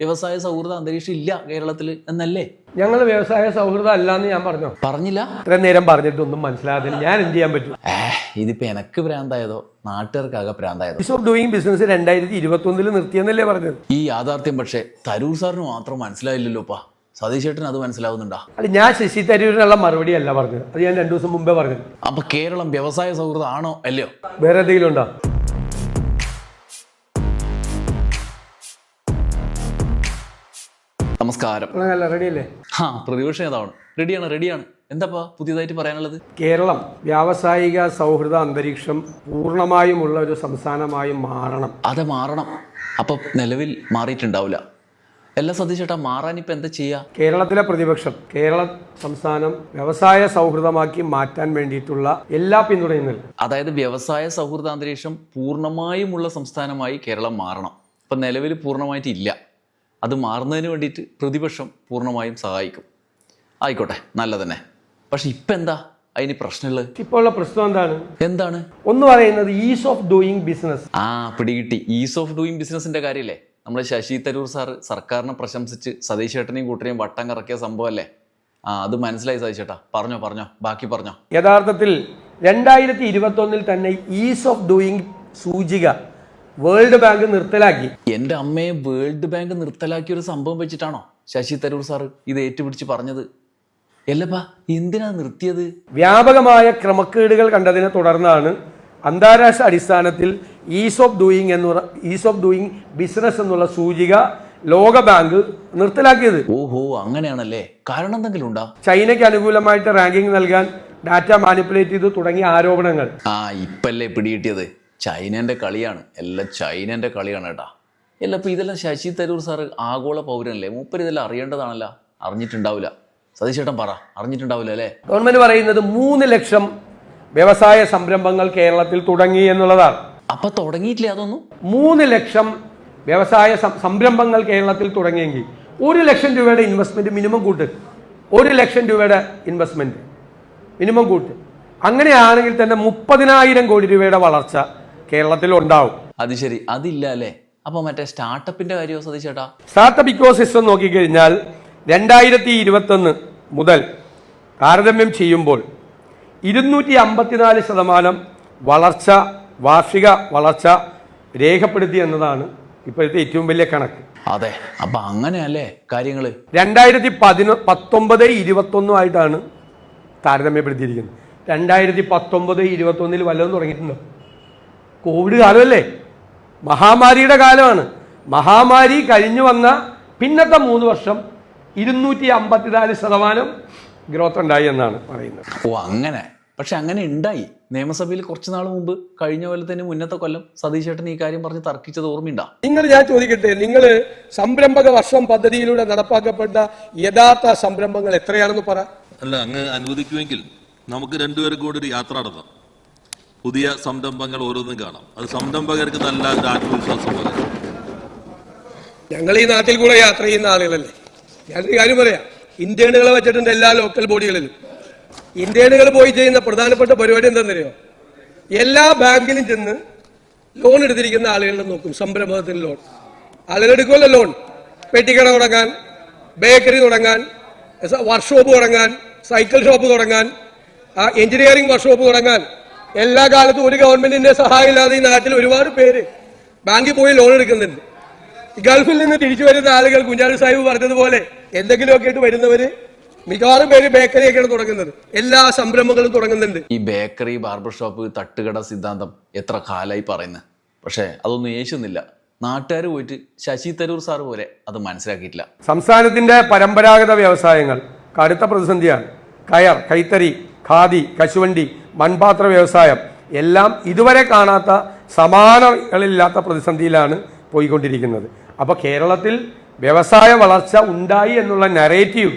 വ്യവസായ സൗഹൃദ അന്തരീക്ഷം ഇല്ല കേരളത്തിൽ എന്നല്ലേ? ഞങ്ങൾ വ്യവസായ സൗഹൃദം അല്ലാന്ന് ഞാൻ പറഞ്ഞു? പറഞ്ഞില്ല? ഇത്രയും നേരം പറഞ്ഞിട്ടൊന്നും മനസ്സിലാകാതെ ഞാൻ എന്ത് ചെയ്യാൻ പറ്റും? ഇതിപ്പോ എനക്ക് ഭ്രാന്തായതോ? നാട്ടുകാർക്കാകെ ഭ്രാന്തായതോ? ഓഫ് ഡൂയിങ് ബിസിനസ് രണ്ടായിരത്തി ഇരുപത്തി ഒന്നിൽ നിർത്തിയെന്നല്ലേ പറഞ്ഞത്? ഈ യാഥാർത്ഥ്യം പക്ഷേ തരൂർ സാറിന് മാത്രം മനസ്സിലായില്ലല്ലോപ്പാ സതീഷ് ചേട്ടൻ അത് മനസ്സിലാവുന്നുണ്ടോ? അല്ല ഞാൻ ശശി തരൂരിനുള്ള മറുപടി അല്ല പറഞ്ഞത്. അത് ഞാൻ രണ്ടു ദിവസം മുമ്പേ പറഞ്ഞത്. അപ്പൊ കേരളം വ്യവസായ സൗഹൃദം ആണോ അല്ലയോ? വേറെ എന്തെങ്കിലും ഉണ്ടോ? നമസ്കാരം. റെഡിയല്ലേ? ആ പ്രതിപക്ഷ നേതാവാണ് റെഡിയാണ് റെഡിയാണ്. എന്താപ്പാ പുതിയതായിട്ട് പറയാനുള്ളത്? കേരളം വ്യാവസായിക സൗഹൃദ അന്തരീക്ഷം പൂർണമായും ഉള്ള ഒരു സംസ്ഥാനമായി മാറണം. അത് മാറണം. അപ്പൊ നിലവിൽ മാറിയിട്ടുണ്ടാവില്ല. എല്ലാ സതീഷ് മാറാൻ ഇപ്പൊ എന്താ ചെയ്യാ? കേരളത്തിലെ പ്രതിപക്ഷം കേരള സംസ്ഥാനം വ്യവസായ സൗഹൃദമാക്കി മാറ്റാൻ വേണ്ടിയിട്ടുള്ള എല്ലാ പിന്തുണയും നൽകും. അതായത് വ്യവസായ സൗഹൃദ അന്തരീക്ഷം പൂർണമായും ഉള്ള സംസ്ഥാനമായി കേരളം മാറണം. ഇപ്പം നിലവിൽ പൂർണമായിട്ട് ഇല്ല അത് മാറുന്നതിന് വേണ്ടിയിട്ട് പ്രതിപക്ഷം പൂർണമായും സഹായിക്കും. ആയിക്കോട്ടെ നല്ല തന്നെ പക്ഷെ ഇപ്പം എന്താ? അതിന് പ്രശ്നമുള്ളത്? ഇപ്പോൾ ഉള്ള പ്രശ്നം എന്താണ്? എന്താണ്? ഒന്ന് പറയുന്നത് ഈസ് ഓഫ് ഡൂയിങ് ബിസിനസ് ആ പിടികിട്ടി. ഈസ് ഓഫ് ഡൂയിങ് ബിസിനസിന്റെ കാര്യമല്ലേ നമ്മൾ ശശി തരൂർ സാർ സർക്കാരിനെ പ്രശംസിച്ച് സതീഷ് ചേട്ടനെയും കൂട്ടരെയും വട്ടം കറക്കിയ സംഭവമല്ലേ ആ അത് മനസ്സിലായി സതീഷ് ചേട്ടാ പറഞ്ഞോ പറഞ്ഞോ. ബാക്കി പറഞ്ഞോ. യഥാർത്ഥത്തിൽ രണ്ടായിരത്തി ഇരുപത്തി ഒന്നിൽ തന്നെ ഈസ് ഓഫ് ഡൂയിങ് സൂചിക വേൾഡ് ബാങ്ക് നിർത്തലാക്കി. എന്റെ അമ്മയെ വേൾഡ് ബാങ്ക് നിർത്തലാക്കിയ ഒരു സംഭവം വെച്ചിട്ടാണോ ശശി തരൂർ സാറ് ഇത് ഏറ്റുപിടിച്ച് പറഞ്ഞത്? എല്ലപ്പാ എന്തിനാ നിർത്തിയത്? വ്യാപകമായ ക്രമക്കേടുകൾ കണ്ടതിനെ തുടർന്നാണ് അന്താരാഷ്ട്ര അടിസ്ഥാനത്തിൽ ഈസ് ഓഫ് ഡൂയിങ് എന്നുള്ള ഈസ് ഓഫ് ഡൂയിങ് ബിസിനസ് എന്നുള്ള സൂചിക ലോക ബാങ്ക് നിർത്തലാക്കിയത്. ഓഹോ അങ്ങനെയാണല്ലേ? കാരണം എന്തെങ്കിലും ഉണ്ടോ? ചൈനയ്ക്ക് അനുകൂലമായിട്ട് റാങ്കിംഗ് നൽകാൻ ഡാറ്റ മാനിപ്പുലേറ്റ് ചെയ്തു തുടങ്ങിയ ആരോപണങ്ങൾ. ആ ഇപ്പല്ലേ പിടികിട്ടിയത്. ചൈനന്റെ കളിയാണ്. എല്ലാം ചൈനേന്റെ കളിയാണ് കേട്ടാ. അല്ല ഇപ്പോൾ ഇതെല്ലാം ശശി തരൂർ സാറ് ആഗോള പൗരനല്ലേ? മൂപ്പർ ഇതെല്ലാം അറിയേണ്ടതാണല്ലോ. അറിഞ്ഞിട്ടുണ്ടാവില്ല സതീശേട്ടൻ പറ. അറിഞ്ഞിട്ടുണ്ടാവില്ല അല്ലേ? ഗവൺമെന്റ് പറയുന്നത് മൂന്ന് ലക്ഷം വ്യവസായ സംരംഭങ്ങൾ കേരളത്തിൽ തുടങ്ങി എന്നുള്ളതാണ്. അപ്പൊ തുടങ്ങിയിട്ടില്ലേ അതൊന്നും? മൂന്ന് ലക്ഷം വ്യവസായ സംരംഭങ്ങൾ കേരളത്തിൽ തുടങ്ങിയെങ്കിൽ ഒരു ലക്ഷം രൂപയുടെ ഇൻവെസ്റ്റ്മെന്റ് മിനിമം കൂട്ട്. ഒരു ലക്ഷം രൂപയുടെ ഇൻവെസ്റ്റ്മെന്റ് മിനിമം കൂട്ട്. അങ്ങനെയാണെങ്കിൽ തന്നെ മുപ്പതിനായിരം കോടി രൂപയുടെ വളർച്ച കേരളത്തിൽ ഉണ്ടാവും അത് ശരി. അതില്ല അല്ലേ? അപ്പൊ മറ്റേ സ്റ്റാർട്ടപ്പിന്റെ കാര്യമോ സതീഷ് ചേട്ടാ സ്റ്റാർട്ടപ്പ് ഇക്കോസിസ്റ്റം നോക്കിക്കഴിഞ്ഞാൽ രണ്ടായിരത്തി ഇരുപത്തൊന്ന് മുതൽ താരതമ്യം ചെയ്യുമ്പോൾ ഇരുന്നൂറ്റി അമ്പത്തിനാല് ശതമാനം വളർച്ച വാർഷിക വളർച്ച രേഖപ്പെടുത്തി എന്നതാണ് ഇപ്പോഴത്തെ ഏറ്റവും വലിയ കണക്ക്. അതെ. അപ്പൊ അങ്ങനെയല്ലേ കാര്യങ്ങൾ രണ്ടായിരത്തി പതിനൊ പത്തൊമ്പത് ഇരുപത്തൊന്നുമായിട്ടാണ് താരതമ്യപ്പെടുത്തിയിരിക്കുന്നത്. രണ്ടായിരത്തി പത്തൊമ്പത് ഇരുപത്തൊന്നിൽ വല്ലതും തുടങ്ങിയിട്ടുണ്ടോ? കോവിഡ് കാലമല്ലേ മഹാമാരിയുടെ കാലമാണ്. മഹാമാരി കഴിഞ്ഞു വന്ന പിന്നത്തെ മൂന്ന് വർഷം ഇരുന്നൂറ്റി അമ്പത്തിനാല് ശതമാനം ഗ്രോത്ത് ഉണ്ടായി എന്നാണ് പറയുന്നത്. ഓ അങ്ങനെ. പക്ഷെ അങ്ങനെ ഉണ്ടായി. നിയമസഭയിൽ കുറച്ച് നാൾ മുമ്പ് കഴിഞ്ഞ കൊല്ലത്തിന് മുന്നത്തെ കൊല്ലം സതീശേട്ടൻ ഈ കാര്യം പറഞ്ഞ് തർക്കിച്ചത് ഓർമ്മയുണ്ടാ? നിങ്ങൾ ഞാൻ ചോദിക്കട്ടെ നിങ്ങൾ സംരംഭക വർഷം പദ്ധതിയിലൂടെ നടപ്പാക്കപ്പെട്ട യഥാർത്ഥ സംരംഭങ്ങൾ എത്രയാണെന്ന് പറ. അല്ല അങ്ങ് അനുവദിക്കുമെങ്കിൽ നമുക്ക് രണ്ടുപേർക്കും കൂടെ ഒരു യാത്ര നടത്താം. പുതിയ സംരംഭങ്ങൾ ഓരോന്നും കാണാം. അത് സംരംഭകർക്ക് നല്ല ഒരു ആത്മവിശ്വാസം പകരും ഞങ്ങൾ ഈ നാട്ടിൽ കൂടെ യാത്ര ചെയ്യുന്ന ആളുകളല്ലേ? ഞാനൊരു കാര്യം പറയാം. ഇന്ത്യണുകളെ വെച്ചിട്ടുണ്ട് എല്ലാ ലോക്കൽ ബോഡികളിലും ഇന്ത്യണുകൾ പോയി ചെയ്യുന്ന പ്രധാനപ്പെട്ട പരിപാടി എന്തെന്നറിയോ എല്ലാ ബാങ്കിലും ചെന്ന് ലോൺ എടുത്തിരിക്കുന്ന ആളുകളെ നോക്കും. സംരംഭത്തിന് ലോൺ ആളുകൾ എടുക്കുമല്ലോ ലോൺ പെട്ടിക്കട തുടങ്ങാൻ ബേക്കറി തുടങ്ങാൻ വർക്ക്ഷോപ്പ് തുടങ്ങാൻ സൈക്കിൾ ഷോപ്പ് തുടങ്ങാൻ എഞ്ചിനീയറിംഗ് വർക്ക്ഷോപ്പ് തുടങ്ങാൻ എല്ലാ കാലത്തും ഒരു ഗവൺമെന്റിന്റെ സഹായം ഇല്ലാതെ ഈ നാട്ടിൽ ഒരുപാട് പേര് ബാങ്കിൽ പോയി ലോൺ എടുക്കുന്നുണ്ട്. ഗൾഫിൽ നിന്ന് തിരിച്ചു വരുന്ന ആളുകൾ കുഞ്ഞാലി സാഹിബ് പറഞ്ഞതുപോലെ എന്തെങ്കിലുമൊക്കെ ആയിട്ട് വരുന്നവര് മിക്കവാറും പേര് ബേക്കറിയൊക്കെയാണ് തുടങ്ങുന്നത്. എല്ലാ സംരംഭങ്ങളും തുടങ്ങുന്നുണ്ട്. ഈ ബേക്കറി ബാർബർ ഷോപ്പ് തട്ടുകട സിദ്ധാന്തം എത്ര കാലായി പറയുന്നത് പക്ഷേ അതൊന്നും യേശുന്നില്ല. നാട്ടുകാർ പോയിട്ട് ശശി തരൂർ സാർ പോലെ അത് മനസ്സിലാക്കിയിട്ടില്ല. സംസ്ഥാനത്തിന്റെ പരമ്പരാഗത വ്യവസായങ്ങൾ കടുത്ത പ്രതിസന്ധിയാണ്. കയർ കൈത്തറി ഖാദി കശുവണ്ടി മൺപാത്ര വ്യവസായം. എല്ലാം ഇതുവരെ കാണാത്ത സമാനങ്ങളില്ലാത്ത പ്രതിസന്ധിയിലാണ് പോയിക്കൊണ്ടിരിക്കുന്നത്. അപ്പോൾ കേരളത്തിൽ വ്യവസായ വളർച്ച ഉണ്ടായി എന്നുള്ള നരേറ്റീവ്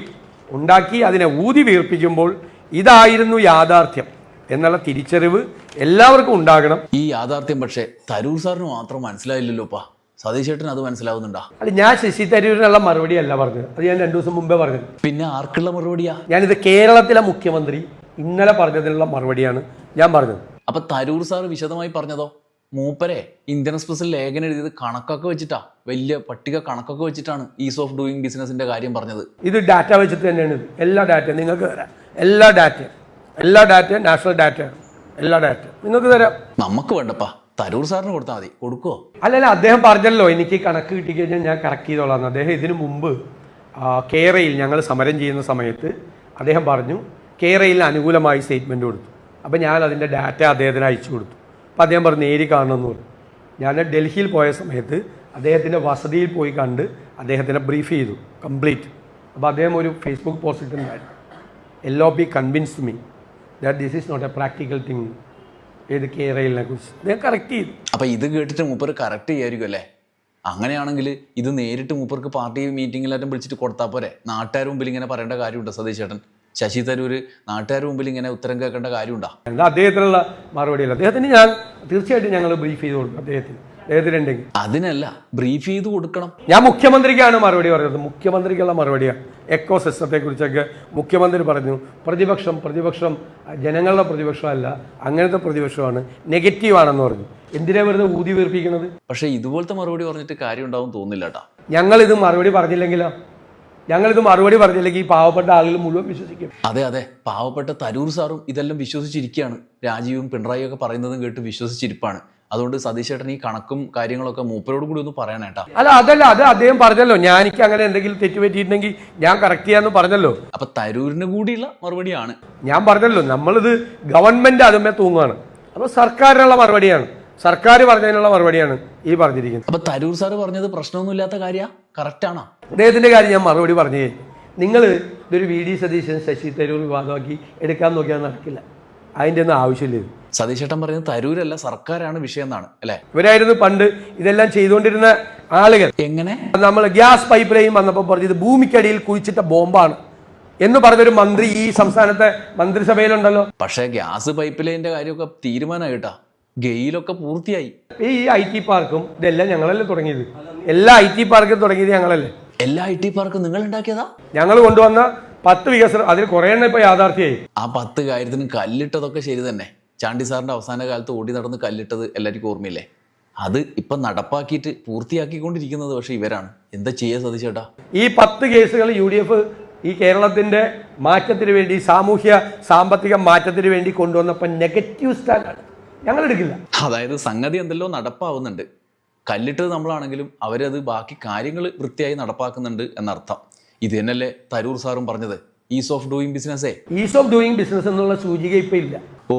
ഉണ്ടാക്കി അതിനെ ഊതി വീർപ്പിക്കുമ്പോൾ ഇതായിരുന്നു യാഥാർത്ഥ്യം എന്നുള്ള തിരിച്ചറിവ് എല്ലാവർക്കും ഉണ്ടാകണം. ഈ യാഥാർത്ഥ്യം പക്ഷേ തരൂർ സാറിന് മാത്രം മനസ്സിലായില്ലല്ലോപ്പാ പാ ചേട്ടൻ അത് മനസ്സിലാവുന്നുണ്ടോ? അല്ല ഞാൻ ശശി തരൂരിനുള്ള മറുപടി അല്ല പറഞ്ഞത്. അത് ഞാൻ രണ്ടു ദിവസം മുമ്പേ പറഞ്ഞത്. പിന്നെ ആർക്കുള്ള മറുപടിയാ? ഞാനിത് കേരളത്തിലെ മുഖ്യമന്ത്രി ഇന്നലെ പറഞ്ഞതിനുള്ള മറുപടിയാണ് ഞാൻ പറഞ്ഞത്. അപ്പൊ തരൂർ സാർ വിശദമായി പറഞ്ഞതോ? മൂപ്പരെ ഇന്ത്യൻ എക്സ്പ്രസിൽ ലേഖനം എഴുതിയത് കണക്കൊക്കെ വെച്ചിട്ടാ. വലിയ പട്ടിക കണക്കൊക്കെ വെച്ചിട്ടാണ് ഈസ് ഓഫ് ഡൂയിങ് ബിസിനസിന്റെ കാര്യം പറഞ്ഞത്. ഇത് ഡാറ്റ വെച്ചിട്ട് തന്നെയാണ്. എല്ലാ ഡാറ്റയും നിങ്ങൾക്ക് തരാം. എല്ലാ ഡാറ്റയും എല്ലാ ഡാറ്റയും നാഷണൽ ഡാറ്റയാണ് എല്ലാ ഡാറ്റയും നിങ്ങൾക്ക് തരാം. നമുക്ക് വേണ്ടപ്പാ. തരൂർ സാറിന് കൊടുത്താൽ മതി. കൊടുക്കോ അല്ലല്ല അദ്ദേഹം പറഞ്ഞല്ലോ എനിക്ക് കണക്ക് കിട്ടി കഴിഞ്ഞാൽ ഞാൻ കറക്റ്റ് ചെയ്തോളാം അദ്ദേഹം ഇതിനു മുമ്പ് കേരയിൽ ഞങ്ങൾ സമരം ചെയ്യുന്ന സമയത്ത് അദ്ദേഹം പറഞ്ഞു കേരയിൽ അനുകൂലമായി സ്റ്റേറ്റ്മെന്റ് കൊടുത്തു. അപ്പോൾ ഞാൻ അതിന്റെ ഡാറ്റ അദ്ദേഹത്തിന് അയച്ചു കൊടുത്തു. അപ്പോൾ അദ്ദേഹം പറഞ്ഞു നേരി കാണണമെന്ന് പറഞ്ഞു. ഞാൻ ഡൽഹിയിൽ പോയ സമയത്ത് അദ്ദേഹത്തിന്റെ വസതിയിൽ പോയി കണ്ട് അദ്ദേഹത്തിനെ ബ്രീഫ് ചെയ്തു കംപ്ലീറ്റ് അപ്പോൾ അദ്ദേഹം ഒരു Facebook post ഇട്ടുണ്ടായിരുന്നു L O P convince me that this is not a practical thing ഏത് കേരളിനെ കുറിച്ച്. അദ്ദേഹം കറക്റ്റ് ചെയ്തു. അപ്പോൾ ഇത് കേട്ടിട്ട് മൂപ്പർ കറക്റ്റ് ചെയ്യായിരിക്കും അല്ലേ? അങ്ങനെയാണെങ്കിൽ ഇത് നേരിട്ട് മൂപ്പർക്ക് പാർട്ടി മീറ്റിങ്ങിലായിട്ടും വിളിച്ചിട്ട് കൊടുത്താൽ പോരെ? നാട്ടുകാർ മുമ്പിൽ ഇങ്ങനെ പറയേണ്ട കാര്യമുണ്ടോ സതീശ് ചേട്ടൻ ശശി തരൂര് നാട്ടുകാർ മുമ്പിൽ ഇങ്ങനെ ഉത്തരം കേൾക്കേണ്ട കാര്യമുണ്ടോ? എന്താ അദ്ദേഹത്തിനുള്ള മറുപടിയല്ല. അദ്ദേഹത്തിന് ഞാൻ തീർച്ചയായിട്ടും ഞങ്ങൾ ബ്രീഫ് ചെയ്ത് കൊടുക്കും അദ്ദേഹത്തിന്. അദ്ദേഹത്തിനുണ്ടെങ്കിൽ. അതിനല്ല ബ്രീഫ് ചെയ്ത് കൊടുക്കണം. ഞാൻ മുഖ്യമന്ത്രിക്കാണ് മറുപടി പറയുന്നത് മുഖ്യമന്ത്രിക്കുള്ള മറുപടിയാണ്. എക്കോ സിസ്റ്റത്തെ കുറിച്ചൊക്കെ മുഖ്യമന്ത്രി പറഞ്ഞു. പ്രതിപക്ഷം പ്രതിപക്ഷം ജനങ്ങളുടെ പ്രതിപക്ഷമല്ല അങ്ങനത്തെ പ്രതിപക്ഷമാണ് നെഗറ്റീവാണെന്ന് പറഞ്ഞു. എന്തിനാ വെറുതെ ഊതി വീർപ്പിക്കുന്നത്? പക്ഷേ ഇതുപോലത്തെ മറുപടി പറഞ്ഞിട്ട് കാര്യം ഉണ്ടാവും തോന്നില്ല ഞങ്ങൾ ഇത് മറുപടി പറഞ്ഞില്ലെങ്കിലോ? ഞങ്ങളിത് മറുപടി പറഞ്ഞില്ലെങ്കിൽ ഈ പാവപ്പെട്ട ആളുകൾ മുഴുവൻ വിശ്വസിക്കും. അതെ അതെ. പാവപ്പെട്ട തരൂർ സാറും ഇതെല്ലാം വിശ്വസിച്ചിരിക്കുകയാണ്. രാജീവും പിണറായിയും ഒക്കെ പറയുന്നതും കേട്ട് വിശ്വസിച്ചിരിപ്പാണ്. അതുകൊണ്ട് സതീഷ് ചേട്ടൻ ഈ കണക്കും കാര്യങ്ങളൊക്കെ മൂപ്പരോട് കൂടി ഒന്ന് പറയണേട്ടാ അല്ല അതല്ല അത് അദ്ദേഹം പറഞ്ഞല്ലോ. ഞാൻ എനിക്ക് അങ്ങനെ എന്തെങ്കിലും തെറ്റുപറ്റിയിട്ടുണ്ടെങ്കിൽ ഞാൻ കറക്റ്റ് ചെയ്യാന്ന് പറഞ്ഞല്ലോ. അപ്പൊ തരൂരിന് കൂടിയുള്ള മറുപടിയാണ്. ഞാൻ പറഞ്ഞല്ലോ നമ്മളിത് ഗവൺമെന്റ് അതുമേ തൂങ്ങുകയാണ് അപ്പൊ സർക്കാരിനുള്ള മറുപടിയാണ്. സർക്കാർ പറഞ്ഞതിനുള്ള മറുപടിയാണ് ഈ പറഞ്ഞിരിക്കുന്നത്. അപ്പൊ തരൂർ സാർ പറഞ്ഞത് പ്രശ്നമൊന്നുമില്ലാത്ത കാര്യ? കറക്റ്റാണോ അദ്ദേഹത്തിന്റെ കാര്യം ഞാൻ മറുപടി പറഞ്ഞു കഴിഞ്ഞു. നിങ്ങൾ ഇതൊരു വി. ഡി. സതീശൻ ശശി തരൂർ വിവാദമാക്കി എടുക്കാൻ നോക്കിയാൽ നടക്കില്ല. അതിന്റെ ഒന്നും ആവശ്യമില്ല സതീശേട്ടൻ പറയുന്നത് തരൂരല്ല സർക്കാരാണ് വിഷയം എന്നാണ് അല്ലെ? ഇവരായിരുന്നു പണ്ട് ഇതെല്ലാം ചെയ്തുകൊണ്ടിരുന്ന ആളുകൾ. എങ്ങനെ? നമ്മൾ ഗ്യാസ് പൈപ്പ് ലൈൻ വന്നപ്പോൾ പറഞ്ഞത് ഭൂമിക്കടിയിൽ കുഴിച്ചിട്ട ബോംബാണ് എന്ന് പറഞ്ഞൊരു മന്ത്രി ഈ സംസ്ഥാനത്തെ മന്ത്രിസഭയിലുണ്ടല്ലോ. പക്ഷേ ഗ്യാസ് പൈപ്പ് ലൈനിന്റെ കാര്യമൊക്കെ തീരുമാനമായി കേട്ടാ ഗെയിലൊക്കെ പൂർത്തിയായി. ഈ ഐ ടി പാർക്കും ഇതെല്ലാം ഞങ്ങളല്ലേ തുടങ്ങിയത്? എല്ലാ ഐ ടി പാർക്കും തുടങ്ങിയത് ഞങ്ങളല്ലേ? എല്ലാ ഐ ടി പാർക്കും നിങ്ങൾ ഉണ്ടാക്കിയതാ? ഞങ്ങൾ കൊണ്ടുവന്ന പത്ത് വികസനം അതിൽ കുറേ എണ്ണം ഇപ്പൊ യാഥാർത്ഥ്യമായി ആ പത്ത് കാര്യത്തിന് കല്ലിട്ടതൊക്കെ ശരി തന്നെ. ചാണ്ടി സാറിന്റെ അവസാന കാലത്ത് ഓടി നടന്ന് കല്ലിട്ടത് എല്ലാവർക്കും ഓർമ്മയില്ലേ? അത് ഇപ്പൊ നടപ്പാക്കിയിട്ട് പൂർത്തിയാക്കിക്കൊണ്ടിരിക്കുന്നത് പക്ഷെ ഇവരാണ്. എന്താ ചെയ്യാ സതീശേട്ടാ ഈ പത്ത് കേസുകൾ യു ഡി എഫ് ഈ കേരളത്തിന്റെ മാറ്റത്തിന് വേണ്ടി സാമൂഹ്യ സാമ്പത്തിക മാറ്റത്തിന് വേണ്ടി കൊണ്ടുവന്നപ്പോൾ നെഗറ്റീവ് സ്റ്റാൻഡാണ്. ഞങ്ങൾ എടുക്കില്ല അതായത് സംഗതി എന്തെല്ലോ നടപ്പാവുന്നുണ്ട്. കല്ലിട്ടത് നമ്മളാണെങ്കിലും അവരത് ബാക്കി കാര്യങ്ങൾ വൃത്തിയായി നടപ്പാക്കുന്നുണ്ട് എന്നർത്ഥം. ഇത് തന്നെയല്ലേ തരൂർ സാറും പറഞ്ഞത് ഈസ് ഓഫ് ഡൂയിങ് ബിസിനസ്സേ ഈസ് ഓഫ് ഡൂയിങ് ബിസിനസ് എന്നുള്ള സൂചിക ഇപ്പം ഇല്ല. ഓ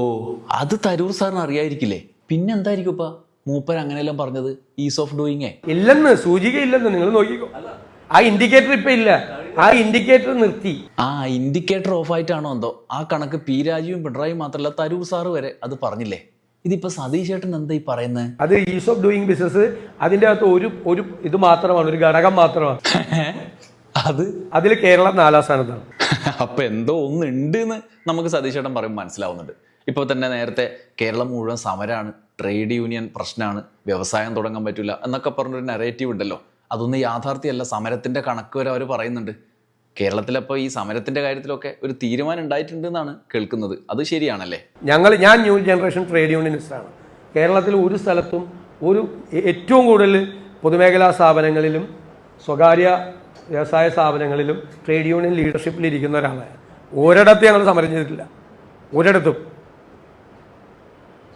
അത് തരൂർ സാറിന് അറിയായിരിക്കില്ലേ? പിന്നെ എന്തായിരിക്കും ഇപ്പൊ മൂപ്പർ അങ്ങനെയെല്ലാം പറഞ്ഞത് ഈസ് ഓഫ് ഡൂയിങ് ഇല്ലെന്ന് സൂചിക ഇല്ലെന്ന് നിങ്ങൾ നോക്കിക്കോ. ആ ഇൻഡിക്കേറ്റർ ഇപ്പം ഇല്ല. ആ ഇൻഡിക്കേറ്റർ നിർത്തി. ആ ഇൻഡിക്കേറ്റർ ഓഫ് ആയിട്ടാണോ എന്തോ? ആ കണക്ക് പി രാജുവും പിണറായി മാത്രമല്ല തരൂർ സാറ് വരെ അത് പറഞ്ഞില്ലേ? ഇതിപ്പോ സതീഷ് ചേട്ടൻ എന്താ ഈ പറയുന്നത് അത് ഈസ് ഓഫ് ഡൂയിങ് ബിസിനസ്. അതിന്റെ അകത്ത് ഒരു ഒരു ഇത് മാത്രമാണ് ഒരു ഘടകം മാത്രമാണ്. അത്? അതിൽ കേരളം നാലാം സ്ഥാനത്താണ്. അപ്പൊ എന്തോ ഒന്നുണ്ട് എന്ന് നമുക്ക് സതീഷ് ചേട്ടൻ പറയുമ്പോൾ മനസ്സിലാവുന്നുണ്ട്. ഇപ്പോൾ തന്നെ നേരത്തെ കേരളം മുഴുവൻ സമരമാണ് ട്രേഡ് യൂണിയൻ പ്രശ്നമാണ് വ്യവസായം തുടങ്ങാൻ പറ്റില്ല എന്നൊക്കെ പറഞ്ഞൊരു നെറേറ്റീവ് ഉണ്ടല്ലോ. അതൊന്നും യാഥാർത്ഥ്യമല്ല സമരത്തിന്റെ കണക്ക് വരെ അവർ പറയുന്നുണ്ട്. കേരളത്തിലപ്പോൾ ഈ സമരത്തിന്റെ കാര്യത്തിലൊക്കെ ഒരു തീരുമാനം ഉണ്ടായിട്ടുണ്ട് എന്നാണ് കേൾക്കുന്നത്. അത് ശരിയാണല്ലേ? ഞങ്ങൾ ഞാൻ ന്യൂ ജനറേഷൻ ട്രേഡ് യൂണിയനിസ്റ്റാണ്. കേരളത്തിൽ ഒരു സ്ഥലത്തും ഒരു ഏറ്റവും കൂടുതൽ പൊതുമേഖലാ സ്ഥാപനങ്ങളിലും സ്വകാര്യ വ്യവസായ സ്ഥാപനങ്ങളിലും ട്രേഡ് യൂണിയൻ ലീഡർഷിപ്പിൽ ഇരിക്കുന്ന ഒരാളാണ്. ഒരിടത്ത് ഞങ്ങൾ സമരം ചെയ്തിട്ടില്ല. ഒരിടത്തും.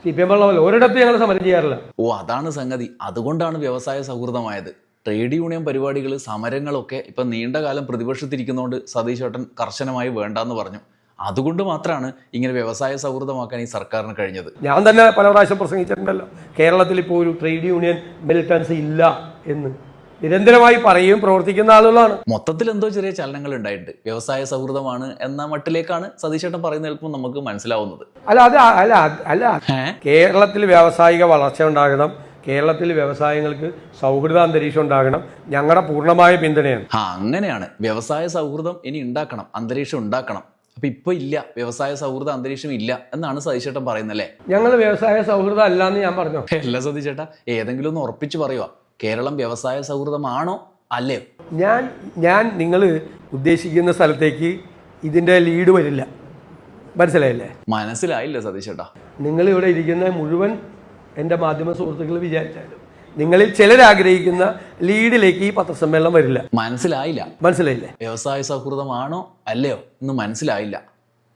സി പി എം ഉള്ള പോലെ ഒരിടത്തും ഞങ്ങൾ സമരം ചെയ്യാറില്ല. ഓ അതാണ് സംഗതി. അതുകൊണ്ടാണ് വ്യവസായ സൗഹൃദമായത്. ട്രേഡ് യൂണിയൻ പരിപാടികൾ സമരങ്ങളൊക്കെ ഇപ്പം നീണ്ട കാലം പ്രതിപക്ഷത്തിരിക്കുന്നതുകൊണ്ട് സതീഷ് ചേട്ടൻ കർശനമായി വേണ്ടാന്ന് പറഞ്ഞു. അതുകൊണ്ട് മാത്രമാണ് ഇങ്ങനെ വ്യവസായ സൗഹൃദമാക്കാൻ ഈ സർക്കാരിന് കഴിഞ്ഞത്. ഞാൻ തന്നെ പല പ്രാവശ്യം പ്രസംഗിച്ചിട്ടുണ്ടല്ലോ കേരളത്തിൽ ഇപ്പോൾ ഒരു ട്രേഡ് യൂണിയൻ മിലിറ്റൻസ് ഇല്ല എന്ന്. നിരന്തരമായി പറയുകയും പ്രവർത്തിക്കുന്ന ആളുകളാണ്. മൊത്തത്തിൽ എന്തോ ചെറിയ ചലനങ്ങൾ ഉണ്ടായിട്ടുണ്ട് വ്യവസായ സൗഹൃദമാണ് എന്ന മട്ടിലേക്കാണ് സതീഷ് ചേട്ടൻ പറയുന്ന എളുപ്പം നമുക്ക് മനസ്സിലാവുന്നത്. അല്ല അത് അല്ല അല്ല കേരളത്തിൽ വ്യാവസായിക വളർച്ച ഉണ്ടാകണം. കേരളത്തിൽ വ്യവസായങ്ങൾക്ക് സൗഹൃദ അന്തരീക്ഷം ഉണ്ടാകണം. ഞങ്ങളുടെ പൂർണമായ പിന്തുണയാണ്. ആ അങ്ങനെയാണ്. വ്യവസായ സൗഹൃദം ഇനി ഉണ്ടാക്കണം. അന്തരീക്ഷം ഉണ്ടാക്കണം. അപ്പൊ ഇപ്പൊ ഇല്ല. വ്യവസായ സൗഹൃദ അന്തരീക്ഷം ഇല്ല എന്നാണ് സതീശേട്ടൻ പറയുന്നല്ലേ ഞങ്ങൾ വ്യവസായ സൗഹൃദ അല്ല എന്ന് ഞാൻ പറഞ്ഞു? അല്ല സതീശേട്ടാ ഏതെങ്കിലും ഒന്ന് ഉറപ്പിച്ചു പറയുക കേരളം വ്യവസായ സൗഹൃദമാണോ അല്ലേ ഞാൻ ഞാൻ നിങ്ങൾ ഉദ്ദേശിക്കുന്ന സ്ഥലത്തേക്ക് ഇതിന്റെ ലീഡ് വരില്ല. മനസ്സിലായില്ലേ? മനസ്സിലായില്ല സതീശേട്ടാ നിങ്ങൾ ഇവിടെ ഇരിക്കുന്ന മുഴുവൻ എന്റെ മാധ്യമ സുഹൃത്തുക്കൾ വിചാരിച്ചാലും. നിങ്ങളിൽ ചിലരാഗ്രഹിക്കുന്ന ലീഡിലേക്ക് ഈ പത്രസമ്മേളനം വരില്ല. മനസ്സിലായില്ല. മനസ്സിലായില്ലേ? വ്യവസായ സൗഹൃദമാണോ അല്ലയോ എന്ന് മനസ്സിലായില്ല.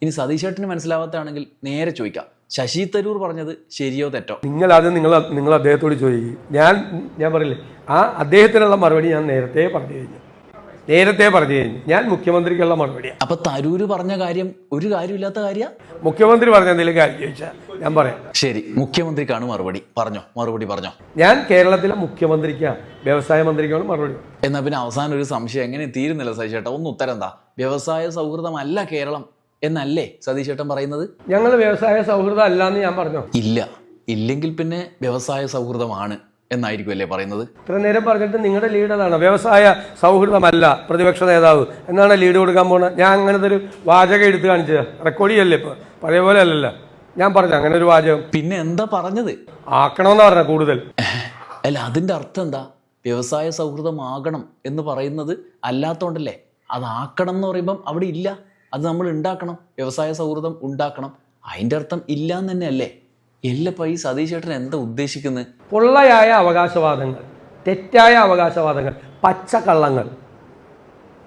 ഇനി സതീശേട്ടന് മനസ്സിലാവാത്താണെങ്കിൽ നേരെ ചോദിക്കാം. ശശി തരൂർ പറഞ്ഞത് ശരിയോ തെറ്റോ? നിങ്ങൾ അത് നിങ്ങൾ നിങ്ങൾ അദ്ദേഹത്തോട് ചോദിക്കും. ഞാൻ ഞാൻ പറയില്ലേ? ആ അദ്ദേഹത്തിനുള്ള മറുപടി ഞാൻ നേരത്തെ പറഞ്ഞു കഴിഞ്ഞു. നേരത്തെ പറഞ്ഞു കഴിഞ്ഞു. ഞാൻ മുഖ്യമന്ത്രിക്കുള്ള മറുപടി അപ്പൊ തരൂര് പറഞ്ഞ കാര്യം ഒരു കാര്യമില്ലാത്ത കാര്യ? മുഖ്യമന്ത്രി പറഞ്ഞ എന്തെങ്കിലും കാര്യം ചോദിച്ചാൽ ഞാൻ പറയാം. ശരി മുഖ്യമന്ത്രിക്കാണ് മറുപടി. പറഞ്ഞോ മറുപടി പറഞ്ഞോ. ഞാൻ കേരളത്തിലെ മുഖ്യമന്ത്രിക്കാണ് വ്യവസായ മന്ത്രിക്കാണ് മറുപടി. എന്നാ പിന്നെ അവസാനം ഒരു സംശയം എങ്ങനെ തീരുന്നില്ല സതീശേട്ടൻ ഒന്ന് ഉത്തരം എന്താ? വ്യവസായ സൗഹൃദമല്ല കേരളം എന്നല്ലേ സതീശേട്ടൻ പറയുന്നത്? ഞങ്ങൾ വ്യവസായ സൗഹൃദം അല്ല എന്ന് ഞാൻ പറഞ്ഞു? ഇല്ല ഇല്ലെങ്കിൽ പിന്നെ വ്യവസായ സൗഹൃദമാണ്. എന്നായിരിക്കും അല്ലേ പറയുന്നത്? ഇത്ര നേരം പറഞ്ഞിട്ട് നിങ്ങളുടെ ലീഡ് അതാണ്. വ്യവസായ സൗഹൃദമല്ല പ്രതിപക്ഷ നേതാവ്. എന്നാണ് ലീഡ് കൊടുക്കാൻ പോകുന്നത് ഞാൻ അങ്ങനത്തെ ഒരു വാചകം എടുത്ത് കാണിച്ചത് റെക്കോർഡ് ചെയ്യല്ലേ ഇപ്പോൾ പഴയ പോലെ അല്ലല്ലോ. ഞാൻ പറഞ്ഞു അങ്ങനെ ഒരു വാചകം. പിന്നെ എന്താ പറഞ്ഞത്? ആക്കണമെന്ന് പറഞ്ഞ കൂടുതൽ. അല്ല അതിന്റെ അർത്ഥം എന്താ? വ്യവസായ സൗഹൃദമാകണം എന്ന് പറയുന്നത് അല്ലാത്തോണ്ടല്ലേ? ആക്കണം എന്ന് പറയുമ്പം അവിടെ ഇല്ല. അത് നമ്മൾ ഉണ്ടാക്കണം. വ്യവസായ സൗഹൃദം ഉണ്ടാക്കണം. അതിന്റെ അർത്ഥം ഇല്ല എന്ന് തന്നെയല്ലേ? എല്ലപ്പ ഈ സതീഷ് ചേട്ടൻ എന്താ ഉദ്ദേശിക്കുന്നത് പൊള്ളയായ അവകാശവാദങ്ങൾ തെറ്റായ അവകാശവാദങ്ങൾ പച്ചക്കള്ളങ്ങൾ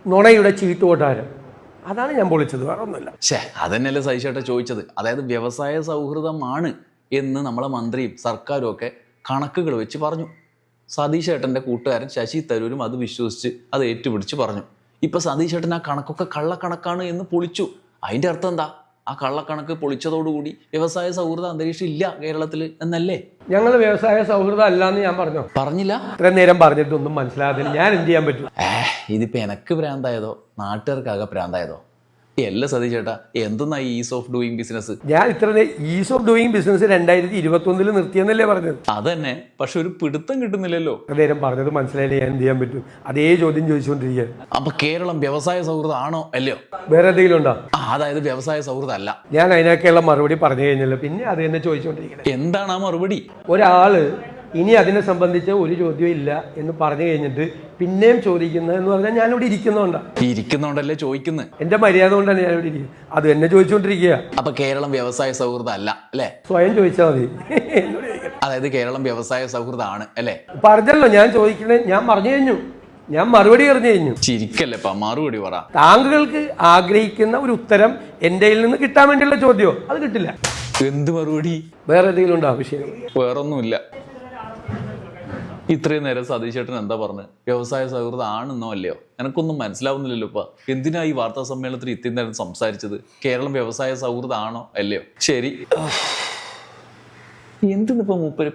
നുണയുടെ ചീട്ടുകൊട്ടാരം അതാണ് ഞാൻ പൊളിച്ചത് വേറെ ഒന്നുമില്ല ഷേ അതന്നെയല്ലേ സതീഷ് ചേട്ടൻ ചോദിച്ചത്. അതായത് വ്യവസായ സൗഹൃദമാണ് എന്ന് നമ്മളെ മന്ത്രിയും സർക്കാരും ഒക്കെ കണക്കുകൾ വെച്ച് പറഞ്ഞു. സതീഷ് കൂട്ടുകാരൻ ശശി തരൂരും അത് വിശ്വസിച്ച് അത് ഏറ്റുപിടിച്ച് പറഞ്ഞു. ഇപ്പൊ സതീഷ് ആ കണക്കൊക്കെ കള്ളക്കണക്കാണ് എന്ന് പൊളിച്ചു. അതിന്റെ അർത്ഥം എന്താ? ആ കള്ളക്കണക്ക് പൊളിച്ചതോടുകൂടി വ്യവസായ സൗഹൃദ അന്തരീക്ഷം ഇല്ല കേരളത്തിൽ എന്നല്ലേ? ഞങ്ങൾ വ്യവസായ സൗഹൃദം അല്ല എന്ന് ഞാൻ പറഞ്ഞു? പറഞ്ഞില്ല. ഇത്രയും നേരം പറഞ്ഞിട്ടൊന്നും മനസ്സിലാകത്തില്ല. ഞാൻ എന്ത് ചെയ്യാൻ പറ്റും? ഇതിപ്പോ എനക്ക് ഭ്രാന്തായതോ? നാട്ടുകാർക്കാകെ ഭ്രാന്തായതോ? എല്ലാ ചേട്ടാ എന്തെന്നാ ഈസ് ഓഫ് ഡൂയിങ് ബിസിനസ് ഞാൻ ഇത്ര ഈസ് ഓഫ് ഡൂയിങ് ബിസിനസ് രണ്ടായിരത്തി ഇരുപത്തി ഒന്നിൽ നിർത്തിയെന്നല്ലേ പറഞ്ഞത്. അതന്നെ പക്ഷെ ഒരു പിടുത്തം കിട്ടുന്നില്ലല്ലോ. അദ്ദേഹം പറഞ്ഞത് മനസ്സിലായില്ല ഞാൻ എന്ത് ചെയ്യാൻ പറ്റും? അതേ ചോദ്യം ചോദിച്ചുകൊണ്ടിരിക്കുക അപ്പൊ കേരളം വ്യവസായ സൗഹൃദം ആണോ അല്ലയോ? വേറെ എന്തെങ്കിലും ഉണ്ടോ? അതായത് വ്യവസായ സൗഹൃദം അല്ല. ഞാൻ അതിനൊക്കെയുള്ള മറുപടി പറഞ്ഞു കഴിഞ്ഞല്ലോ പിന്നെ അത് തന്നെ ചോദിച്ചുകൊണ്ടിരിക്കുന്നത് എന്താണ് ആ മറുപടി? ഒരാൾ ഇനി അതിനെ സംബന്ധിച്ച് ഒരു ചോദ്യവും ഇല്ല എന്ന് പറഞ്ഞു കഴിഞ്ഞിട്ട് പിന്നെയും ചോദിക്കുന്നത് എന്ന് പറഞ്ഞാൽ ഞാൻ ഇവിടെ ഇരിക്കുന്നോണ്ടാ. ഇരിക്കുന്നോണ്ടല്ലേ ചോദിക്കുന്നത് എന്റെ മര്യാദ കൊണ്ടാണ് ഞാൻ ഇവിടെ ഇരിക്കുന്നത്. അത് എന്നെ ചോദിച്ചുകൊണ്ടിരിക്കുക. അപ്പൊ കേരളം വ്യവസായ സൗഹൃദം അല്ല? അല്ലേ സ്വയം ചോദിച്ചാൽ മതി. അതായത് കേരളം വ്യവസായ സൗഹൃദമാണ് അല്ലേ? പറഞ്ഞല്ലോ ഞാൻ ചോദിക്കണേ ഞാൻ പറഞ്ഞു കഴിഞ്ഞു. ഞാൻ മറുപടി പറഞ്ഞു കഴിഞ്ഞു. ചിരിക്കല്ലേപ്പാ മറുപടി പറ. താങ്കൾക്ക് ആഗ്രഹിക്കുന്ന ഒരു ഉത്തരം എന്റെ നിന്ന് കിട്ടാൻ വേണ്ടിയുള്ള ചോദ്യമോ? അത് കിട്ടില്ല. എന്ത് മറുപടി? വേറെ എന്തെങ്കിലും ഉണ്ടോ വിഷയം വേറൊന്നുമില്ല. ഇത്രയും നേരം സതീഷ് ചേട്ടൻ എന്താ പറഞ്ഞു വ്യവസായ സൗഹൃദം ആണെന്നോ അല്ലയോ? എനക്കൊന്നും മനസ്സിലാവുന്നില്ലല്ലോ ഇപ്പൊ. എന്തിനാ ഈ വാർത്താ സമ്മേളനത്തിൽ ഇത്രയും നേരം സംസാരിച്ചത്? കേരളം വ്യവസായ സൗഹൃദം ആണോ അല്ലയോ? ശരി. എന്തിന്നിപ്പോ മൂപ്പര്